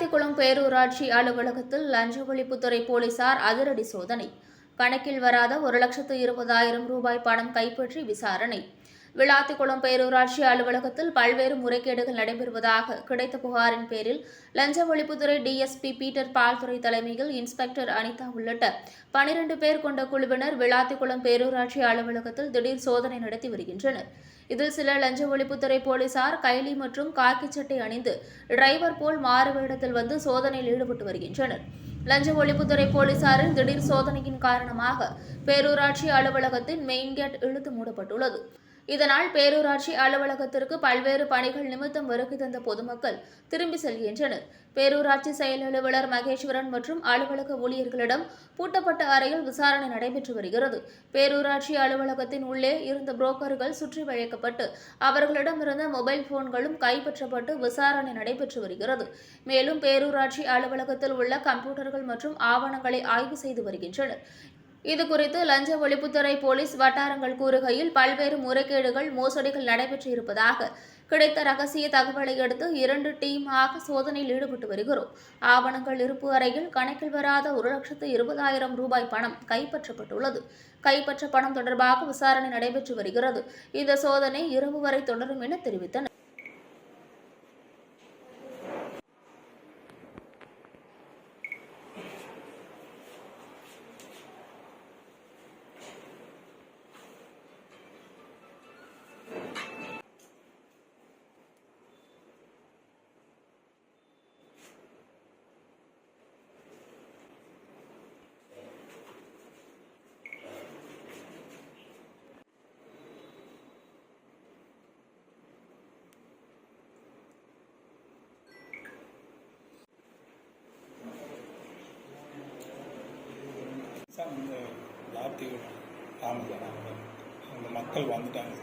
பேரூராட்சி அலுவலகத்தில் லஞ்ச ஒழிப்புத்துறை போலீசார் அதிரடி சோதனை. கணக்கில் வராத ஒரு லட்சத்து இருபதாயிரம் ரூபாய் பணம் கைப்பற்றி விசாரணை. விளாத்திக்குளம் பேரூராட்சி அலுவலகத்தில் பல்வேறு முறைகேடுகள் நடைபெறுவதாக கிடைத்த புகாரின் பேரில் லஞ்ச ஒழிப்புத்துறை டிஎஸ்பி பீட்டர் பால்துறை தலைமையில் இன்ஸ்பெக்டர் அனிதா உள்ளிட்ட பனிரெண்டு பேர் கொண்ட குழுவினர் விளாத்திக்குளம் பேரூராட்சி அலுவலகத்தில் திடீர் சோதனை நடத்தி வருகின்றனர். இதில் சில லஞ்ச ஒழிப்புத்துறை போலீசார் கைலி மற்றும் காக்கி சட்டை அணிந்து டிரைவர் போல் மாறுவேடத்தில் வந்து சோதனையில் ஈடுபட்டு வருகின்றனர். லஞ்ச ஒழிப்புத்துறை போலீசாரின் திடீர் சோதனையின் காரணமாக பேரூராட்சி அலுவலகத்தின் மெயின் கேட் இழுத்து மூடப்பட்டுள்ளது. இதனால் பேரூராட்சி அலுவலகத்திற்கு பல்வேறு பணிகள் நிமித்தம் வருகை தந்த பொதுமக்கள் திரும்பி செல்கின்றனர். பேரூராட்சி செயல் அலுவலர் மகேஸ்வரன் மற்றும் அலுவலக ஊழியர்களிடம் பூட்டப்பட்ட அறையில் விசாரணை நடைபெற்று வருகிறது. பேரூராட்சி அலுவலகத்தின் உள்ளே இருந்த புரோக்கர்கள் சுற்றி வளைக்கப்பட்டு அவர்களிடமிருந்த மொபைல் போன்களும் கைப்பற்றப்பட்டு விசாரணை நடைபெற்று வருகிறது. மேலும் பேரூராட்சி அலுவலகத்தில் உள்ள கம்ப்யூட்டர்கள் மற்றும் ஆவணங்களை ஆய்வு செய்து வருகின்றனர். இது குறித்து லஞ்ச ஒழிப்புத்துறை போலீஸ் வட்டாரங்கள் கூறுகையில் பல்வேறு முறைகேடுகள் மோசடிகள் நடைபெற்று இருப்பதாக கிடைத்த ரகசிய தகவலை அடுத்து இரண்டு டீமாக சோதனையில் ஈடுபட்டு வருகிறோம். ஆவணங்கள் இருப்பு அறையில் கணக்கில் வராத ஒரு லட்சத்து இருபதாயிரம் ரூபாய் பணம் கைப்பற்றப்பட்டுள்ளது. கைப்பற்ற பணம் தொடர்பாக விசாரணை நடைபெற்று வருகிறது. இந்த சோதனை இரவு வரை தொடரும் என தெரிவித்தனர் சார் இந்த லாத்தி ஆமாம் சார் ஆமாம் சார் அந்த மக்கள் வந்துட்டாங்க.